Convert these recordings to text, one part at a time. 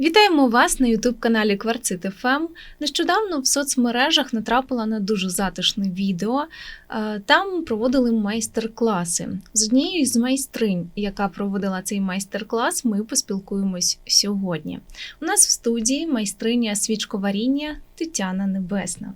Вітаємо вас на ютуб-каналі Кварцит ФМ. Нещодавно в соцмережах натрапила на дуже затишне відео. Е, Там проводили майстер-класи. З однією з майстринь, яка проводила цей майстер-клас, ми поспілкуємось сьогодні. У нас в студії майстриня свічковаріння Тетяна Небесна.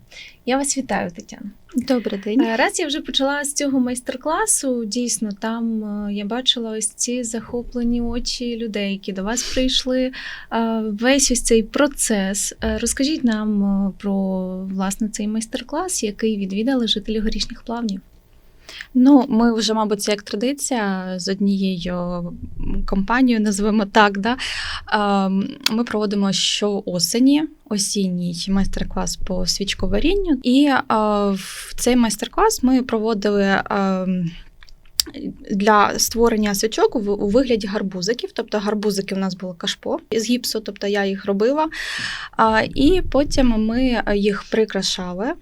Я вас вітаю, Тетяна. Добрий день. Е, Раз я вже почала з цього майстер-класу, дійсно там е, я бачила ось ці захоплені очі людей, які до вас прийшли. Е, Весь ось цей процес. Розкажіть нам про власне цей майстер-клас, який відвідали жителі горішніх плавнів. Ну, ми вже, мабуть, це як традиція з однією компанією, називаємо так. Да? Ем, Ми проводимо щоосені осінній майстер-клас по свічковарінню. І е, в цей майстер-клас ми проводили. ем, Для створення свічок у вигляді гарбузиків, тобто гарбузики у нас було кашпо з гіпсу, тобто я їх робила. А, І потім ми їх прикрашали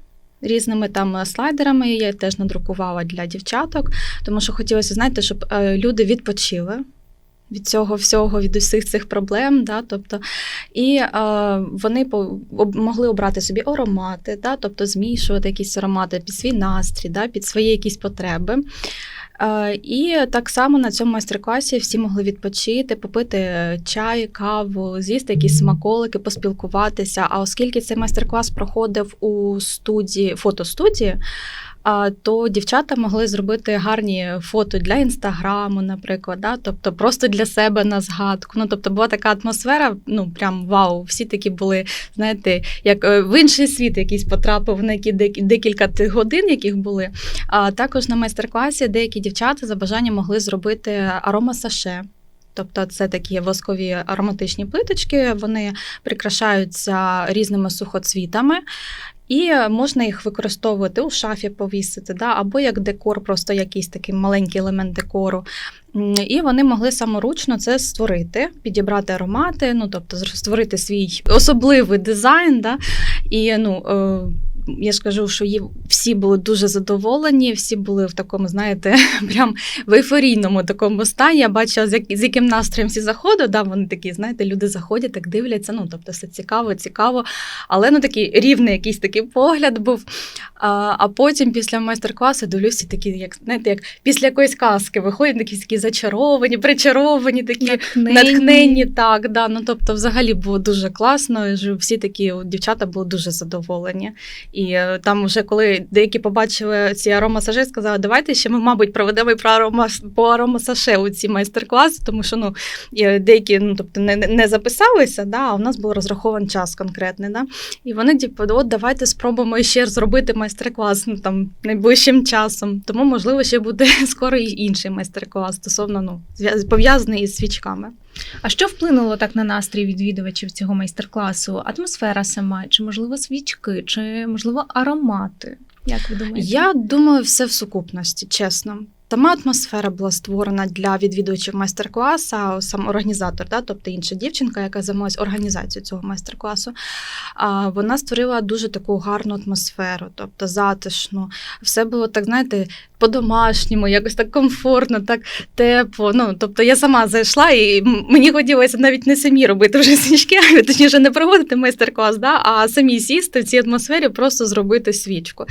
різними там слайдерами. Я теж надрукувала для дівчаток, тому що хотілося, знаєте, щоб е, люди відпочили. Від цього всього, від усіх цих проблем, да, тобто, і е, вони по, об, могли обрати собі аромати, да, тобто змішувати якісь аромати під свій настрій, да, під свої якісь потреби. Е, і так само на цьому майстер-класі всі могли відпочити, попити чай, каву, з'їсти якісь смаколики, поспілкуватися. А оскільки цей майстер-клас проходив у студії, фотостудії, то дівчата могли зробити гарні фото для інстаграму, наприклад, да? тобто просто для себе на згадку. Ну, тобто була така атмосфера, ну прям вау, всі такі були, знаєте, як е, в інший світ якийсь потрапив на які дек- декілька тих годин, яких були. А також на майстер-класі деякі дівчата за бажанням могли зробити аромасаше. Тобто це такі воскові ароматичні плиточки, вони прикрашаються різними сухоцвітами. І можна їх використовувати у шафі повісити, да, або як декор, просто якийсь такий маленький елемент декору. І вони могли саморучно це створити, підібрати аромати, ну тобто створити свій особливий дизайн. Да, і ну. Я ж кажу, що їм всі були дуже задоволені, всі були в такому, знаєте, прям в ейфорійному такому стані. Я бачила, з яким настроєм всі заходять. Да, вони такі, знаєте, люди заходять, так дивляться. Ну, тобто, все цікаво, цікаво. Але ну такий рівний якийсь такий погляд був. А, а потім після майстер-класу дивлюся, такі, як знаєте, як після якоїсь казки виходять такі, такі зачаровані, причаровані, такі Натхненні. натхненні. Так, да. Ну тобто, взагалі було дуже класно. і Всі такі от дівчата були дуже задоволені. І е, там, вже коли деякі побачили ці аромасажі, сказали, давайте ще ми, мабуть, проведемо і про арома по аромасаше у ці майстер-класи, тому що ну деякі ну тобто не, не записалися, да, а у нас був розрахований час конкретний. Да. І вони, типу, от давайте спробуємо ще зробити майстер-клас ну, там найближчим часом. Тому, можливо, ще буде скоро і інший майстер-клас стосовно ну, пов'язаний із свічками. А що вплинуло так на настрій відвідувачів цього майстер-класу? Атмосфера сама, чи можливо свічки, чи можливо аромати? Як ви думаєте? Я думаю, все в сукупності, чесно. Сама атмосфера була створена для відвідувачів майстер-класу, сам організатор, да, тобто інша дівчинка, яка займалась організацією цього майстер-класу. Вона створила дуже таку гарну атмосферу, тобто затишну. Все було так, знаєте, по-домашньому, якось так комфортно, так тепло. Ну, тобто я сама зайшла, і мені хотілося навіть не самі робити вже свічки, а точніше не проводити майстер-клас, да, а самі сісти в цій атмосфері, просто зробити свічку.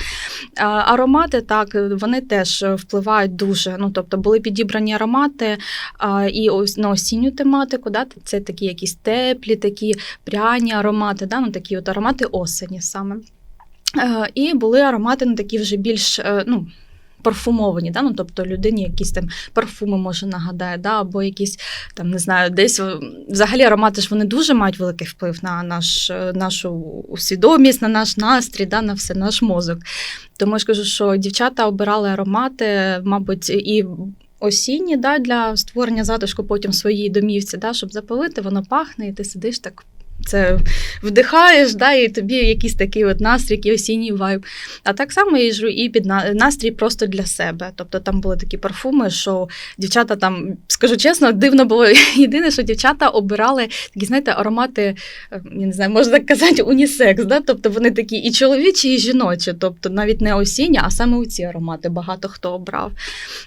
Аромати так, вони теж впливають дуже. Ну, тобто були підібрані аромати а, і ось на осінню тематику. Да, це такі якісь теплі, такі пряні аромати, да, ну, такі от аромати осені саме. І були аромати ну, такі вже більш е, ну, парфумовані, да? ну, тобто людині якісь там парфуми може нагадає, да? або якісь там, не знаю, десь е, взагалі аромати ж вони дуже мають великий вплив на наш, е, нашу свідомість, на наш настрій, да? на все, наш мозок. Тому я ж кажу, що дівчата обирали аромати, мабуть, і. Осінні да, для створення затишку потім в своїй домівці, да, щоб запалити, воно пахне, і ти сидиш так це вдихаєш, да, і тобі якийсь такий от настрій, який осінній вайб. А так само я їжджу і під настрій просто для себе. Тобто там були такі парфуми, що дівчата там, скажу чесно, дивно було єдине, що дівчата обирали такі, знаєте, аромати, е, я не знаю, можна так казати, унісекс. Да? Тобто вони такі і чоловічі, і жіночі, тобто навіть не осінні, а саме у ці аромати багато хто обрав.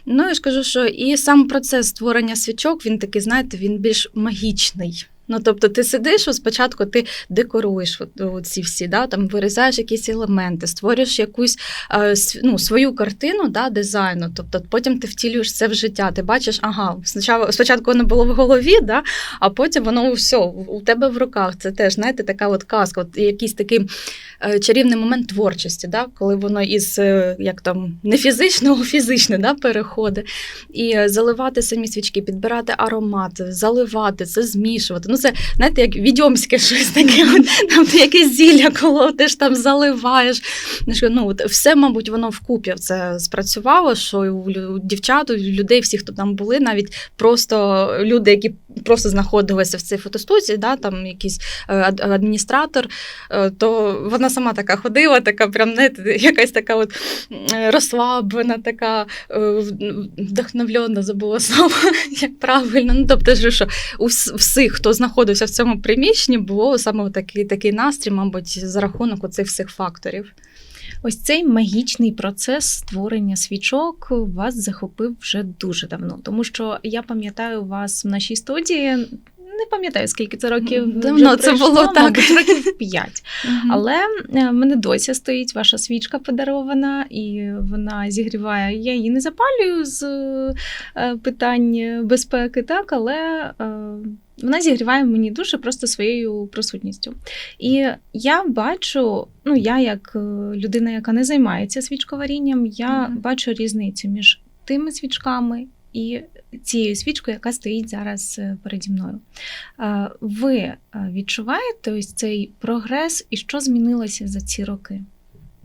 Ну я ж кажу, що і сам процес створення свічок, він такий, знаєте, він більш магічний. Ну, тобто, ти сидиш, спочатку ти декоруєш от ці всі, да, там вирізаєш якісь елементи, створюєш якусь е, ну, свою картину да, дизайну. Тобто потім ти втілюєш це в життя. Ти бачиш, ага, спочатку, воно було в голові, да, а потім воно все у тебе в руках. Це теж, знаєте, така от казка, от якийсь такий е, чарівний момент творчості, да, коли воно із е, як там не фізичного фізичне да, переходить. І е, заливати самі свічки, підбирати аромат, заливати, це змішувати. Ну, це знаєте, як відьомське щось таке. От, там ти якесь зілля колотиш, там заливаєш. Ну, Ну, от, все, мабуть, воно вкупі це спрацювало, що у дівчат, у людей, всі, хто там були, навіть просто люди, які просто знаходилися в цій фотостудії, да, там якийсь е, адміністратор, е, то вона сама така ходила, така прям знаєте, якась така от е, розслаблена, така вдохновлена, забула слово, як правильно. Ну, тобто, що у всіх, хто знаходився в цьому приміщенні, було саме такий, такий настрій, мабуть, за рахунок оцих всіх факторів. Ось цей магічний процес створення свічок вас захопив вже дуже давно, тому що я пам'ятаю вас в нашій студії. Не пам'ятаю, скільки це років. Давно вже це пройшло, було, так. мабуть, років п'ять. Але Але е, в мене досі стоїть ваша свічка подарована, і вона зігріває. Я її не запалюю з е, питань безпеки, так, але е, вона зігріває мені дуже просто своєю присутністю. І я бачу, ну я як е, людина, яка не займається свічковарінням, я Мгм. бачу різницю між тими свічками і цією свічкою, яка стоїть зараз е, переді мною. Е, Ви відчуваєте ось цей прогрес і що змінилося за ці роки?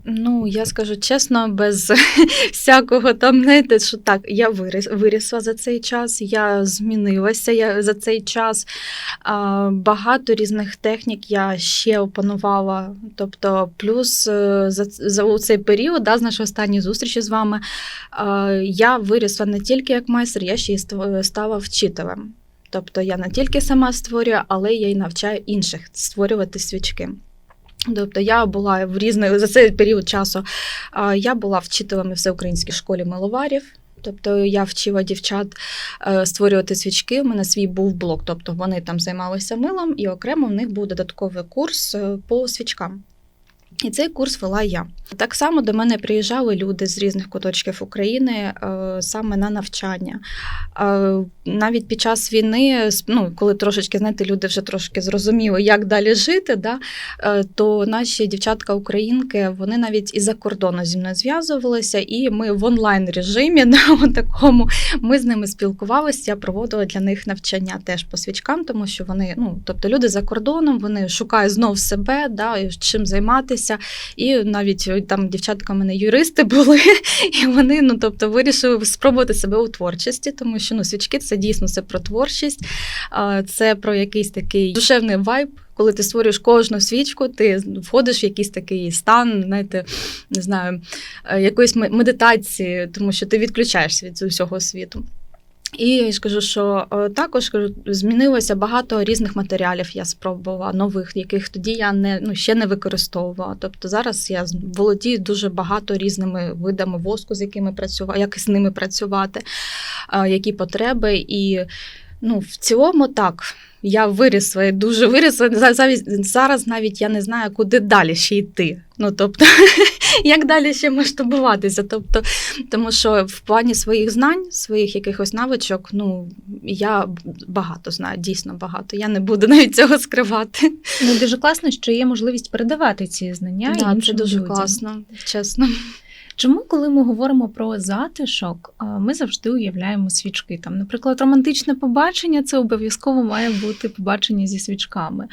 Ну, я скажу чесно, без всякого там, знаєте, що так, я виріс, вирісла за цей час, я змінилася я за цей час. А, багато різних технік я ще опанувала. Тобто, плюс е, за, за у цей період, да, з нашої останньої зустрічі з вами, а, я вирісла не тільки як майстер, я ще й стала вчителем. Тобто я не тільки сама створюю, але я й навчаю інших створювати свічки. Тобто я була в різних за цей період часу. Я була вчителем всеукраїнській школі миловарів. Тобто я вчила дівчат е, створювати свічки. У мене свій був блок. Тобто вони там займалися милом, і окремо в них був додатковий курс е, по свічкам. І цей курс вела я. Так само до мене приїжджали люди з різних куточків України е, саме на навчання. Е, навіть під час війни, ну, коли трошечки, знаєте, люди вже трошки зрозуміли, як далі жити, да, е, то наші дівчатка-українки, вони навіть із-за кордону зі мною зв'язувалися, і ми в онлайн режимі на такому ми з ними спілкувалися. Я проводила для них навчання теж по свічкам, тому що вони, ну тобто люди за кордоном, вони шукають знов себе, да, чим займатися. І навіть там дівчатка в мене юристи були, і вони ну тобто вирішили спробувати себе у творчості, тому що ну свічки це дійсно це про творчість, це про якийсь такий душевний вайб. Коли ти створюєш кожну свічку, ти входиш в якийсь такий стан, знаєте, не знаю, е, якоїсь медитації, тому що ти відключаєшся від усього світу. І я ж кажу, що е, також кажу, змінилося багато різних матеріалів. Я спробувала нових, яких тоді я не ну ще не використовувала. Тобто зараз я володію дуже багато різними видами воску, з якими працювати, як з ними працювати, е, які потреби. І ну, в цілому так. Я вирісла, дуже вирісла. За- Зараз навіть я не знаю, куди далі ще йти. Ну тобто, як далі ще масштабуватися. Тобто, тому що в плані своїх знань, своїх якихось навичок, ну я багато знаю, дійсно багато. Я не буду навіть цього скривати. Ну, дуже класно, що є можливість передавати ці знання. Да, це дуже людям. класно, чесно. Чому, коли ми говоримо про затишок, ми завжди уявляємо свічки? Там, наприклад, романтичне побачення це обов'язково має бути побачення зі свічками.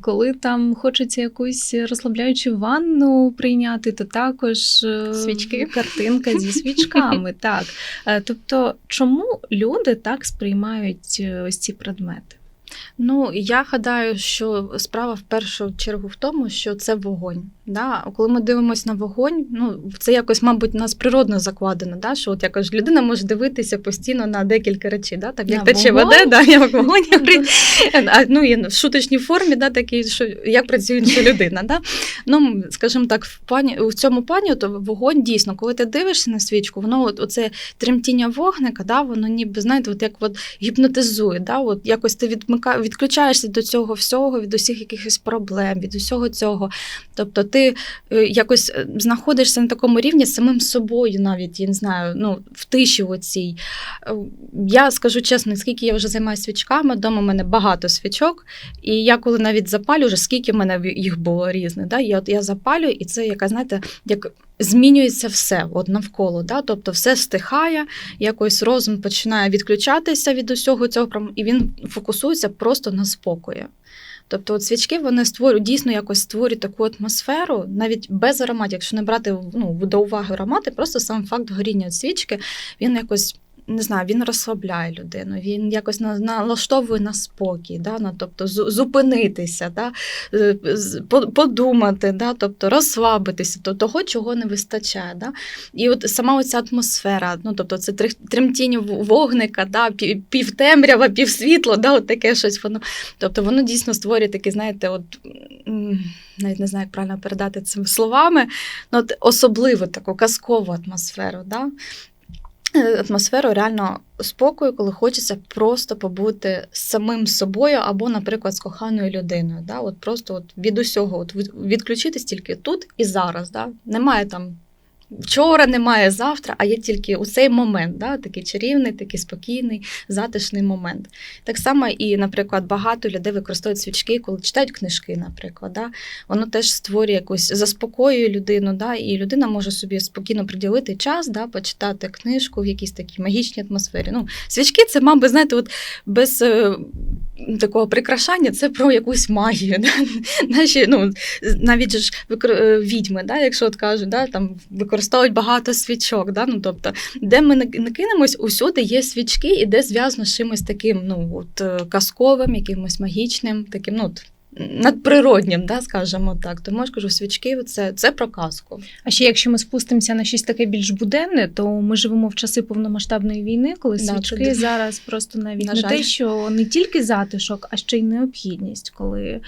Коли там хочеться якусь розслабляючу ванну прийняти, то також е, Свічки. картинка зі свічками. Так. Е, Тобто, чому люди так сприймають е, ось ці предмети? Ну, я гадаю, що справа в першу чергу в тому, що це вогонь. Да? Коли ми дивимося на вогонь, ну це якось, мабуть, у нас природно закладено, да? що от якось людина може дивитися постійно на декілька речей, да? так, як На тече вогонь? вода, да, як вогонь, а, ну, і в шуточній формі, да, такі, що як працює інша людина. Да? Ну, скажімо так, в плані в цьому плані, то вогонь дійсно, коли ти дивишся на свічку, воно от, оце тремтіння вогника, да, воно ніби знаєте, от як от гіпнотизує, да, от якось ти відмикаєш відмика... відключаєшся до цього всього, від усіх якихось проблем, від усього цього. Тобто ти е, якось е, знаходишся на такому рівні з самим собою, навіть я не знаю, ну в тиші оцій. Е, Я скажу чесно, скільки я вже займаюся свічками, вдома в мене багато свічок, і я коли навіть запалю, вже скільки в мене їх було різних, да? і от я запалю, і це яка, знаєте, як змінюється все от навколо. Да? Тобто все стихає, якось розум починає відключатися від усього цього, і він фокусується просто на спокої. Тобто, от свічки вони створюють дійсно якось створюють таку атмосферу, навіть без ароматів, якщо не брати ну, до уваги аромати, просто сам факт горіння свічки, він якось. Не знаю, він розслабляє людину, він якось налаштовує на спокій, да? на, тобто зупинитися, да? подумати, да? тобто розслабитися до того, чого не вистачає. Да? І от сама оця атмосфера, ну тобто це тремтіння вогника, да? півтемрява, півсвітло, да? от таке щось воно. Тобто воно дійсно створює такі, знаєте, от навіть не знаю, як правильно передати цими словами, ну, от особливу таку казкову атмосферу. Да? Е, Атмосферу реально спокою, коли хочеться просто побути з самим собою або, наприклад, з коханою людиною. Да? От просто от від усього от відключитись тільки тут і зараз. Да? Немає там вчора, немає завтра, а є тільки у цей момент, да? такий чарівний, такий спокійний, затишний момент. Так само і, наприклад, багато людей використовують свічки, коли читають книжки, наприклад. Да? Воно теж створює якусь заспокоює людину, да? і людина може собі спокійно приділити час, да? почитати книжку в якійсь такій магічній атмосфері. Ну, свічки це, мабуть, знаєте, от без е, такого прикрашання це про якусь магію. Да? Наші, ну, навіть ж викор- е, відьми, да? якщо от кажуть, да? там використовують багато свічок. Да? Ну, тобто, де ми не не кинемось, усюди є свічки, і де зв'язано з чимось таким ну, от, е, казковим, якимось магічним, таким, ну, от, надприроднім, да, скажімо так. Тому я кажу, свічки це, це про казку. А ще якщо ми спустимося на щось таке більш буденне, то ми живемо в часи повномасштабної війни, коли Да, свічки туди. зараз просто навіть На не жаль. те, що не тільки затишок, а ще й необхідність, коли.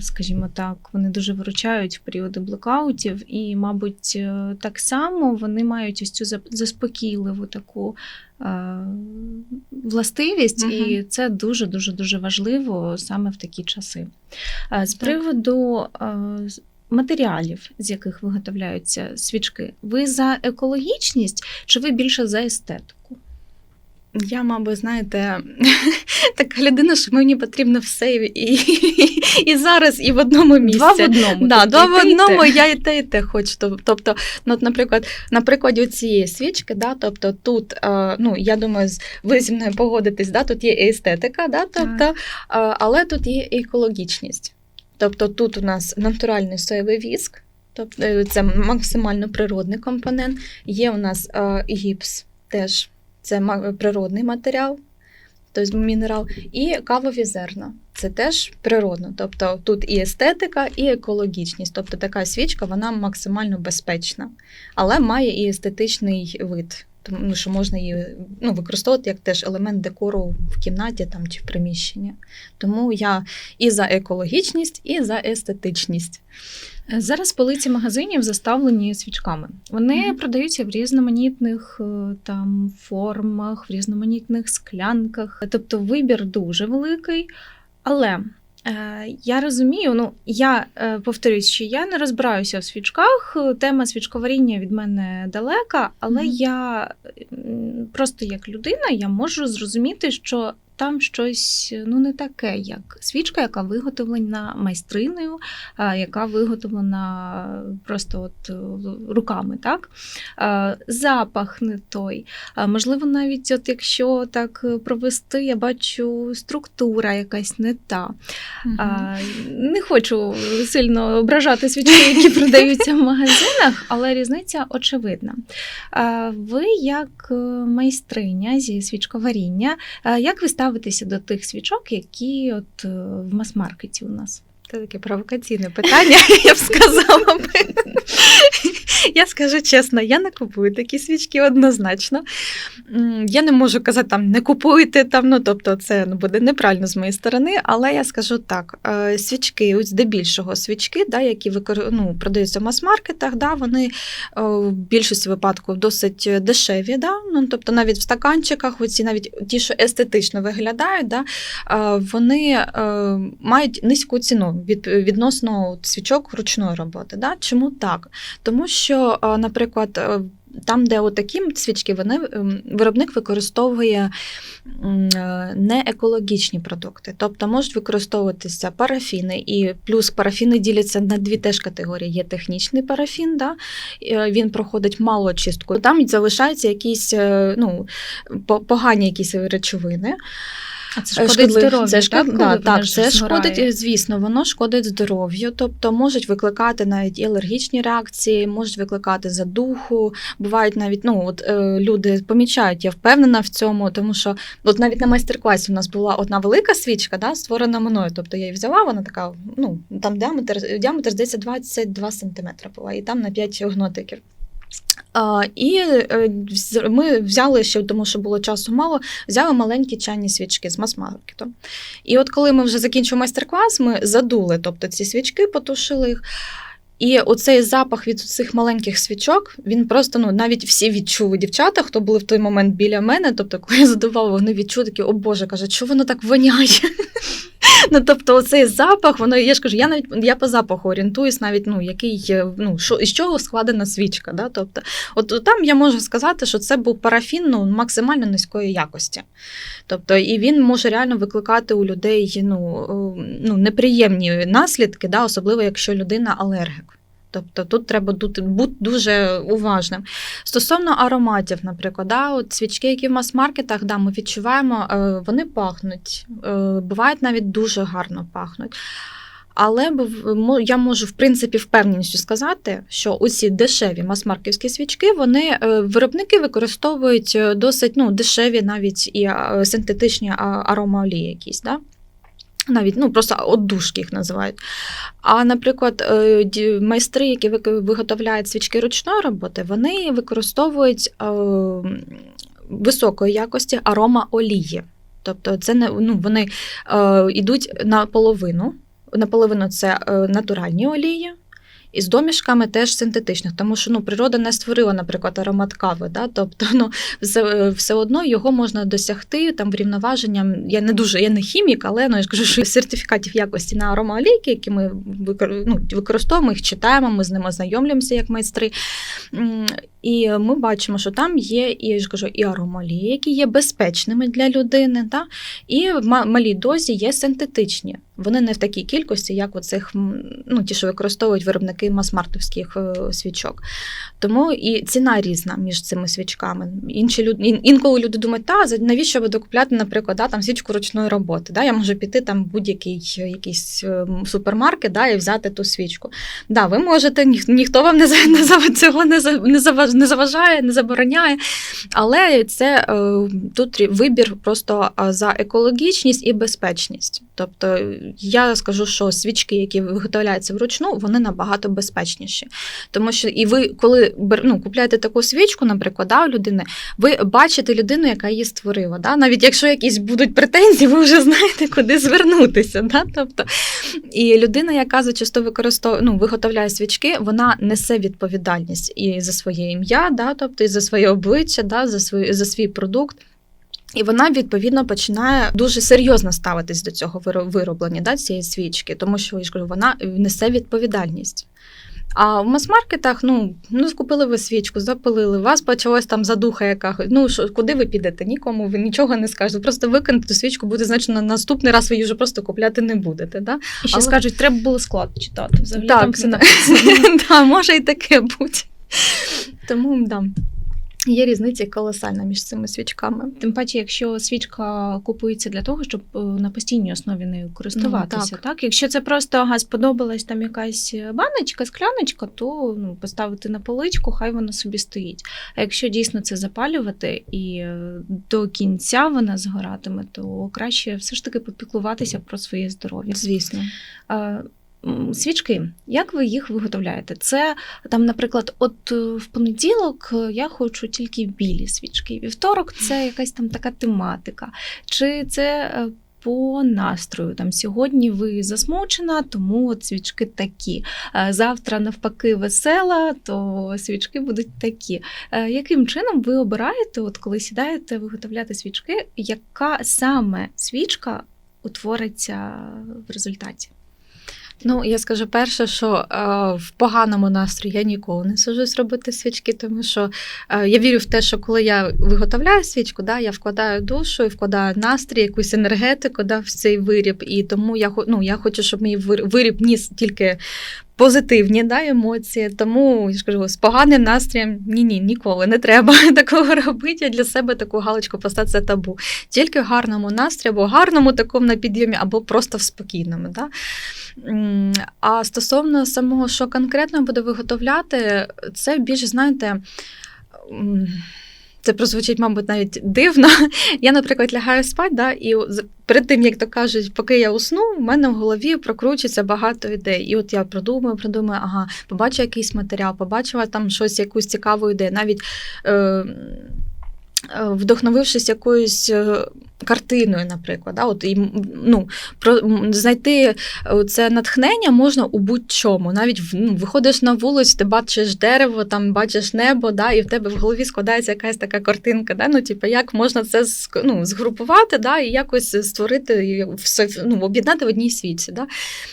Скажімо так, вони дуже виручають в періоди блекаутів, і, мабуть, е, так само вони мають ось цю заспокійливу таку е, властивість, Мгм. і це дуже дуже дуже важливо саме в такі часи. Е, З приводу матеріалів, з яких виготовляються свічки, ви за екологічність чи ви більше за естетику? Я, мабуть, знаєте, така людина, що мені потрібно все і, і, і зараз, і в одному місці. Два в одному. Да, тобто два в одному я і те, і те хочу. Тобто, ну, от, наприклад, на прикладі цієї свічки, да, тобто тут, ну, я думаю, ви зі мною погодитесь, да, тут є естетика, да, тобто, але тут є екологічність. Тобто тут у нас натуральний соєвий віск, тобто це максимально природний компонент. Є у нас гіпс, теж це природний матеріал, тобто мінерал, і кавові зерна. Це теж природно. Тобто тут і естетика, і екологічність. Тобто така свічка вона максимально безпечна, але має і естетичний вид. Тому що можна її ну, використовувати як теж елемент декору в кімнаті там, чи в приміщенні. Тому я і за екологічність, і за естетичність. Е, Зараз полиці магазинів заставлені свічками. Вони Мгм. продаються в різноманітних е, там формах, в різноманітних склянках. Тобто вибір дуже великий. Але я розумію, ну я е, повторюсь, що я не розбираюся в свічках. Тема свічковаріння від мене далека, але Мгм. я просто як людина я можу зрозуміти, що там щось ну не таке, як свічка, яка виготовлена майстриною, яка виготовлена просто от е, руками, так? Запах не той. Можливо, навіть от якщо так е, провести, я бачу структура якась не та. А, Не хочу сильно ображати свічки, які продаються в магазинах, але різниця очевидна. Ви, як е, майстриня зі свічковаріння, як ви ставитеся до тих свічок, які от е, в мас-маркеті у нас? Це таке провокаційне питання, я б сказала би. Я скажу чесно, я не купую такі свічки однозначно. Я не можу казати там не купуйте там, ну тобто це ну, буде неправильно з моєї сторони, але я скажу так: е, свічки, ось здебільшого свічки, да, які викор... ну, продаються в мас-маркетах, да, вони е, в більшості випадків досить дешеві. Да? Ну, тобто навіть в стаканчиках, оці навіть ті, що естетично виглядають, да, е, вони мають низьку ціну від, відносно свічок ручної роботи. Да? Чому так? Тому що, е, наприклад, е, там, де отакі свічки, вони ем, виробник використовує е, не екологічні продукти, тобто можуть використовуватися парафіни, і плюс парафіни діляться на дві теж категорії. Є технічний парафін, да? він проходить малу очистку. Там залишаються якісь ну, погані якісь речовини. А це шкодить здоров'ю, Це так? шкод... коли да, так, це згорає? шкодить, е, звісно, воно шкодить здоров'ю, тобто можуть викликати навіть і алергічні реакції, можуть викликати задуху. Бувають навіть ну, от, е, люди помічають, я впевнена в цьому, тому що от навіть на майстер-класі у нас була одна велика свічка, да, створена мною. Тобто я її взяла, вона така, ну там діаметр, діаметр здається, 22 см була, і там на 5 гнотиків. І е, ми взяли ще, тому що було часу мало, взяли маленькі чайні свічки з мас-маркету. І от коли ми вже закінчили майстер-клас, ми задули, тобто ці свічки, потушили їх. І оцей запах від цих маленьких свічок, він просто ну навіть всі відчули дівчата, хто були в той момент біля мене. Тобто, коли я задувала, вони відчули такі, о Боже, каже, що воно так воняє? Ну, тобто, цей запах, воно я ж кажу, я навіть я по запаху орієнтуюсь, навіть ну, який ну, що, із чого складена свічка. Да? Тобто, от там я можу сказати, що це був парафін ну, максимально низької якості. Тобто, і він може реально викликати у людей ну, е, ну, неприємні наслідки, да? особливо якщо людина алергік. Тобто тут треба бути, дуже уважним. Стосовно ароматів, наприклад, да, от свічки, які в мас-маркетах, да, ми відчуваємо, е, вони пахнуть, е, бувають навіть дуже гарно пахнуть. Але я можу в принципі впевненістю сказати, що усі дешеві мас-марківські свічки, вони е, виробники використовують досить ну, дешеві навіть і синтетичні аромаолії якісь. Да? Навіть ну просто оддушки їх називають. А, наприклад, е, майстри, які виготовляють свічки ручної роботи, вони використовують е, високої якості арома олії. Тобто, це не ну, вони е, йдуть наполовину. Наполовину це натуральні олії. І з домішками теж синтетичних, тому що ну, природа не створила, наприклад, аромат кави. Да? Тобто, ну, все, е, все одно його можна досягти там врівноваженням. Я не дуже, я не хімік, але ну, я ж кажу, що сертифікатів якості на аромалійки, які ми ну, використовуємо, їх читаємо, ми з ними ознайомлюємося як майстри. І ми бачимо, що там є і я ж кажу, і аромалії, які є безпечними для людини, та? і в малій дозі є синтетичні. Вони не в такій кількості, як оцих, ну, ті, що використовують виробники мас-мартовських е, свічок. Тому і ціна різна між цими свічками. Інші люди інколи люди думають, та навіщо ви докупляти, наприклад, да, там свічку ручної роботи. Да? Я можу піти там в будь-який е, якийсь е, супермаркет да, і взяти ту свічку. Да, ви можете, ніх, ніхто вам не, не, цього не, за- не, заважає, не забороняє. Але це е, тут вибір просто е, за екологічність і безпечність. Тобто е, я скажу, що свічки, які виготовляються вручну, вони набагато безпечніші. Тому що і ви, коли ну, купляєте таку свічку, наприклад, да, у людини, ви бачите людину, яка її створила. Да? Навіть якщо якісь будуть претензії, ви вже знаєте, куди звернутися. Да? Тобто, і людина, яка зачасто використовує, ну, виготовляє свічки, вона несе відповідальність і за своє ім'я, да? тобто і за своє обличчя, да? за, свій, за свій продукт. І вона відповідно починає дуже серйозно ставитись до цього вироблення да, цієї свічки, тому що я ж кажу, вона несе відповідальність. А в мас-маркетах, ну, ну купили ви свічку, запалили, у вас почалась там задуха яка. Ну, що, куди ви підете? Нікому ви нічого не скажете. Просто викинете ту свічку, буде значно наступний раз ви її вже просто купляти не будете. Да? І ще Але- скажуть, треба було склад читати. Взагалі Так, там все написано. да, може і таке бути. Тому да, є різниця колосальна між цими свічками. Тим паче, якщо свічка купується для того, щоб е, на постійній основі нею користуватися, Ну, так. так. Якщо це просто ага, сподобалась там якась баночка, скляночка, то ну, поставити на поличку, хай вона собі стоїть. А якщо дійсно це запалювати і е, до кінця вона згоратиме, то краще все ж таки попіклуватися про своє здоров'я. Звісно. Свічки, як ви їх виготовляєте? Це там, наприклад, от е, в понеділок е, я хочу тільки білі свічки, вівторок це якась там така тематика. Чи це е, по настрою? Там сьогодні ви засмучена, тому от свічки такі. Завтра, навпаки, весела, то свічки будуть такі. Яким чином ви обираєте, от коли сідаєте виготовляти свічки, яка саме свічка утвориться в результаті? Ну, я скажу перше, що е, в поганому настрої я ніколи не сажусь робити свічки, тому що е, я вірю в те, що коли я виготовляю свічку, да, я вкладаю душу і вкладаю настрій, якусь енергетику да, в цей виріб. І тому я, ну, я хочу, щоб мій виріб ніс тільки позитивні да, емоції. Тому я ж кажу, з поганим настроєм ні, ні, ніколи не треба такого робити. Я для себе таку галочку поставити це табу. Тільки в гарному настрої, або гарному такому на підйомі, або просто в спокійному. Да? А стосовно самого, що конкретно буду виготовляти, це більш, знаєте, це прозвучить, мабуть, навіть дивно. Я, наприклад, лягаю спати, да, і перед тим, як то кажуть, поки я усну, в мене в голові прокручується багато ідей. І от я продумую, продумаю, ага, побачу якийсь матеріал, побачила там щось, якусь цікаву ідею. Навіть е, вдохновившись якоюсь е, картиною, наприклад. Да, от, і, ну, про, знайти е, це натхнення можна у будь-чому. Навіть ну, виходиш на вулицю, ти бачиш дерево, там бачиш небо, да, і в тебе в голові складається якась така картинка. Да, ну, типу, як можна це ну, згрупувати да, і якось створити, ну, об'єднати в одній світі. Да.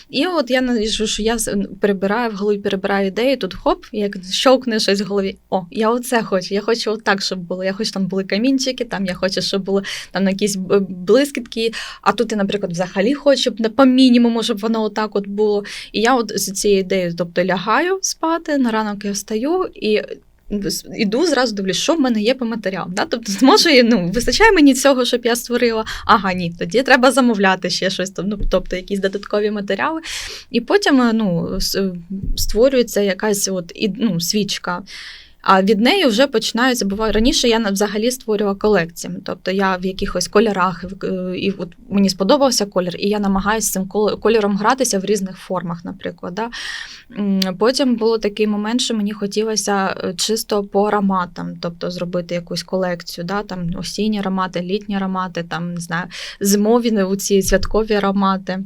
І от я навіжу, що я перебираю в голові, перебираю ідеї, тут хоп, як щовкне щось в голові. О, я оце хочу. Я хочу отак, щоб було. Я хочу, там були камінчики, там я хочу, щоб були там якісь блискітки. А тут я, наприклад, взагалі хочу, щоб по мінімуму, щоб воно отак от було. І я от з цією ідеєю, тобто лягаю спати, на ранок я встаю і. Іду зразу дивлюсь, що в мене є по матеріалам. Да? Тобто, зможу, ну, вистачає мені цього, щоб я створила. Ага, ні, тоді треба замовляти ще щось, ну, тобто якісь додаткові матеріали. І потім е, ну, створюється якась от, ну, свічка. А від неї вже починаються. Буває раніше я взагалі створювала колекціями. Тобто я в якихось кольорах, е, і от мені сподобався колір, і я намагаюся цим кольором гратися в різних формах, наприклад. Да? Потім було такий момент, що мені хотілося е, чисто по ароматам, тобто зробити якусь колекцію, да? там осінні аромати, літні аромати, там не знаю, зимові у ці святкові аромати.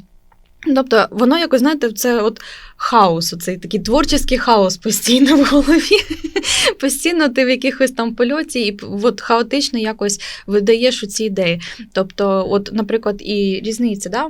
Тобто воно якось, знаєте, це от хаос, оцей такий творчий хаос постійно в голові. Постійно ти в якихось там польоті і от хаотично якось видаєш у ці ідеї. Тобто, от, наприклад, і різниці, да,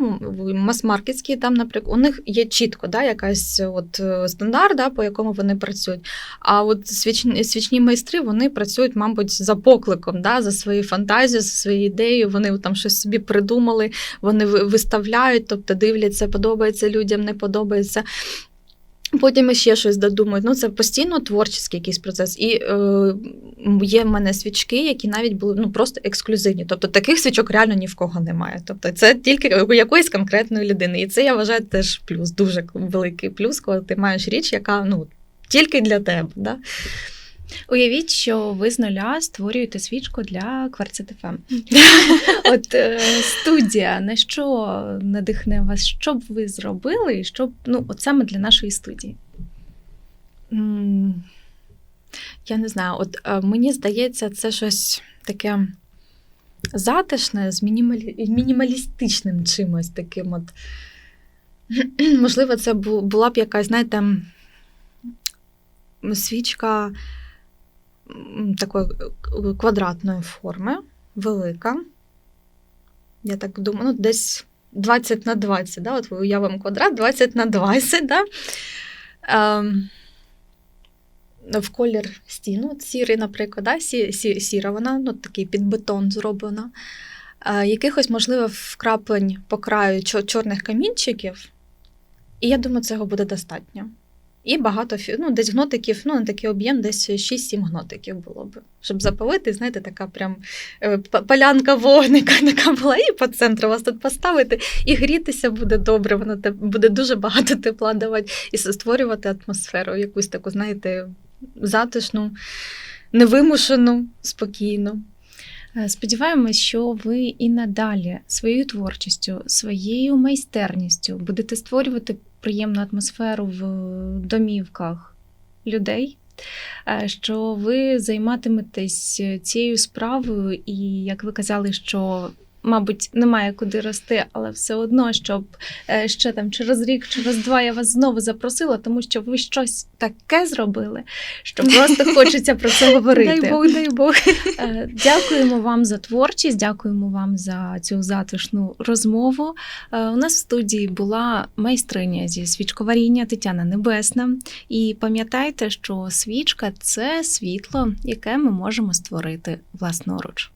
мас-маркетські, там, наприклад, у них є чітко да, якась от е, стандарт, да, по якому вони працюють. А от свічні, свічні майстри вони працюють, мабуть, за покликом, да, за свою фантазію, за свою ідею. Вони там щось собі придумали, вони виставляють, тобто дивляться, подобається людям, не подобається. Потім ще щось додумують. Ну, це постійно творчий якийсь процес. І е, є в мене свічки, які навіть були ну, просто ексклюзивні. Тобто таких свічок реально ні в кого немає. Тобто це тільки у якоїсь конкретної людини. І це я вважаю теж плюс, дуже великий плюс, коли ти маєш річ, яка ну, тільки для тебе. Да? Уявіть, що ви з нуля створюєте свічку для кварцит От е, студія, на що надихне вас? Що б ви зробили, щоб ну, от саме для нашої студії? Я не знаю, от е, мені здається, це щось таке затишне з мінімалі... мінімалістичним чимось таким. От. Можливо, це була б якась, знаєте, свічка такої е, квадратної форми, велика. Я так думаю, ну, десь 20 на 20, да? от ви уявимо квадрат 20 на 20, да? Ем, в колір стіну, сірий, наприклад, да? сі, сі, сіра вона, ну, такий під бетон зроблена. Е, якихось, можливо, вкраплень по краю чорних камінчиків. І я думаю, цього буде достатньо. І багато ну, десь гнотиків, ну, на такий об'єм, десь 6-7 гнотиків було б. Щоб запалити, знаєте, така прям е, полянка вогника така була, і по центру вас тут поставити, і грітися буде добре, воно буде дуже багато тепла давати, і створювати атмосферу, якусь таку, знаєте, затишну, невимушену, спокійну. Е, Сподіваємось, що ви і надалі своєю творчістю, своєю майстерністю будете створювати приємну атмосферу в домівках людей. е, Що ви займатиметесь цією справою, і як ви казали, що мабуть немає куди рости, але все одно, щоб е, ще там через рік, через два я вас знову запросила, тому що ви щось таке зробили, що просто хочеться про це говорити. Дай Бог, дай Бог. Е, Дякуємо вам за творчість, дякуємо вам за цю затишну розмову. Е, У нас в студії була майстриня зі свічковаріння Тетяна Небесна. І пам'ятайте, що свічка це світло, яке ми можемо створити власноруч.